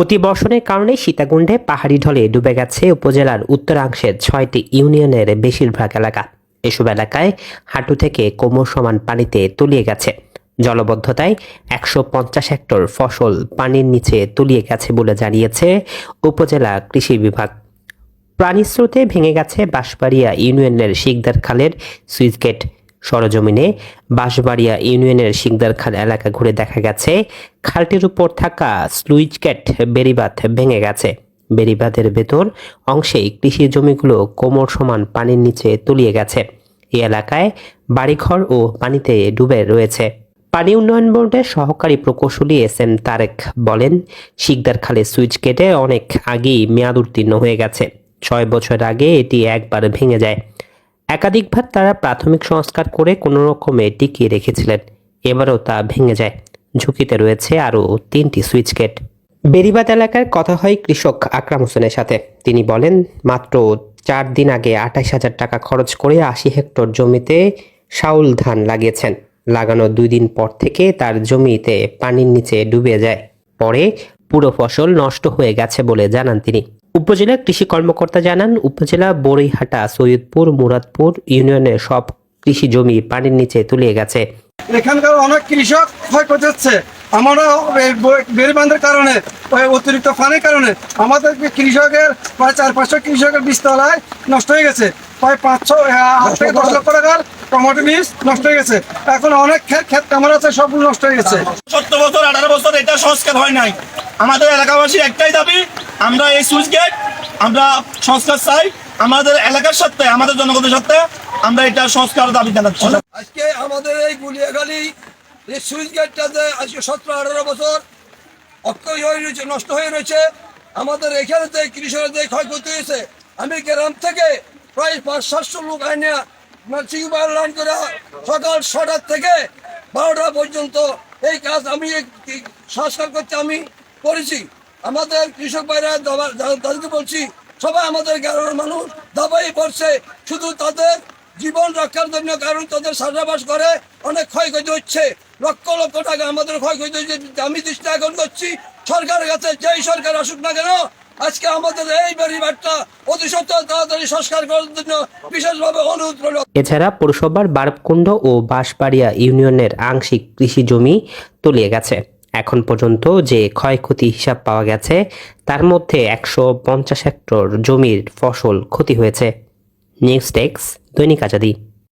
অতিবর্ষণের কারণে সীতাকুণ্ডে পাহাড়ি ঢলে ডুবে গেছে উপজেলার উত্তরাংশের ছয়টি ইউনিয়নের বেশিরভাগ এলাকা। এসব এলাকায় হাঁটু থেকে কোমর সমান পানিতে তলিয়ে গেছে। জলবদ্ধতায় একশো পঞ্চাশ হেক্টর ফসল পানির নিচে তলিয়ে গেছে বলে জানিয়েছে উপজেলা কৃষি বিভাগ। প্রাণীস্রোতে ভেঙে গেছে বাঁশবাড়িয়া ইউনিয়নের শিকদার খালের সুইচ গেট। সরজমিনে বাঁশবাড়িয়া ইউনিয়নের শিকদার খাল এলাকা ঘুরে দেখা গেছে, খালটির উপর থাকা স্লুইচ গেট বেড়িবাঁধ ভেঙে গেছে। বেড়িবাঁধের ভেতর অংশে কৃষি জমিগুলো কোমর সমান পানির নিচে তলিয়ে গেছে। এই এলাকায় বাড়িঘর ও পানিতে ডুবে রয়েছে। পানি উন্নয়ন বোর্ডের সহকারী প্রকৌশলী এস এম তারেক বলেন শিকদার খালে সুইচ কেটে অনেক আগেই মেয়াদ উত্তীর্ণ হয়ে গেছে। ছয় বছর আগে এটি একবার ভেঙে যায়। একাধিকবার তারা প্রাথমিক সংস্কার করে কোনো রকমে টিকিয়ে রেখেছিলেন। এবারও তা ভেঙে যায়। ঝুঁকিতে রয়েছে আরও তিনটি সুইচ গেট। বেরিবাদ এলাকার কথা হয় কৃষক আকরাম হোসেনের সাথে। তিনি বলেন, মাত্র চার দিন আগে আঠাশ হাজার টাকা খরচ করে আশি হেক্টর জমিতে শাউল ধান লাগিয়েছেন। লাগানোর দুই দিন পর থেকে তার জমিতে পানির নিচে ডুবে যায়। পরে পুরো ফসল নষ্ট হয়ে গেছে বলে জানান তিনি। উপজেলা কৃষি কর্মকর্তা জানান উপজেলা বড়ইহাটা সৈয়দপুর মুরাদপুর ইউনিয়নের সব কৃষি জমি পানির নিচে তলিয়ে গেছে। এখানকার অনেক কৃষক ক্ষয়ক্ষতি হচ্ছে। আমরা বেড়িবান্ধের কারণে অতিরিক্ত ফানের কারণে আমাদের কৃষকের প্রায় চার পাঁচশো কৃষকের বীজতলায় নষ্ট হয়ে গেছে। প্রায় পাঁচশো আট থেকে দশ লক্ষ টাকার টমেটো বীজ নষ্ট হয়ে গেছে। এখন অনেক ক্ষেত ক্ষেত কামার আছে সবগুলো নষ্ট হয়ে গেছে। সত্তর বছর আঠারো বছর এটা সংস্কার হয় নাই। আমাদের এলাকাবাসীর একটাই দাবি, আমরা এই সুইচ গেট, আমরা সংস্কার চাই, আমাদের এলাকার সাথে আমাদের জনগণের সাথে আমরা এটা সংস্কার দাবি জানাচ্ছি। আজকে আমাদের এই গুলিয়াখালী এই সুইচ গেটটাতে আজকে সতেরো, আঠারো বছর অক্ষয় হয়ে রয়েছে, নষ্ট হয়ে রয়েছে, আমাদের এখানে যে কৃষকের যে ক্ষয়ক্ষতি হয়েছে, আমি গ্রাম থেকে প্রায় পাঁচ, সাতশো লোক আইনে সিংবার লাইন করে সকাল ছটার থেকে বারোটা পর্যন্ত এই কাজ আমি সংস্কার করতে আমি করেছি আমাদের কৃষক ভাইরা দাদাকে বলছি, সবাই আমাদের গ্রামের মানুষ, দাবাই পড়ছে। শুধু তাদের জীবন রক্ষার জন্য, কারণ তাদের চাষাবাস করে অনেক ক্ষয়ক্ষতি হচ্ছে। লক্ষ লক্ষ টাকা আমাদের ক্ষয়ক্ষতি হচ্ছে। আমি দৃষ্টি আকর্ষণ করছি, সরকারের কাছে যেই সরকার আসুক না কেন, আজকে আমাদের এই পরিবারটা অতি সত্ত্বর তাড়াতাড়ি সংস্কার করার জন্য বিশেষভাবে অনুরোধ রইল। এছাড়া পৌরসভার বারবকুণ্ড ও বাঁশবাড়িয়া ইউনিয়নের আংশিক কৃষি জমি তলিয়ে গেছে। এখন পর্যন্ত যে ক্ষয়ক্ষতি হিসাব পাওয়া গেছে, তার মধ্যে একশো পঞ্চাশ হেক্টর জমির ফসল ক্ষতি হয়েছে। নিউজ ডেস্ক দৈনিক আজাদি।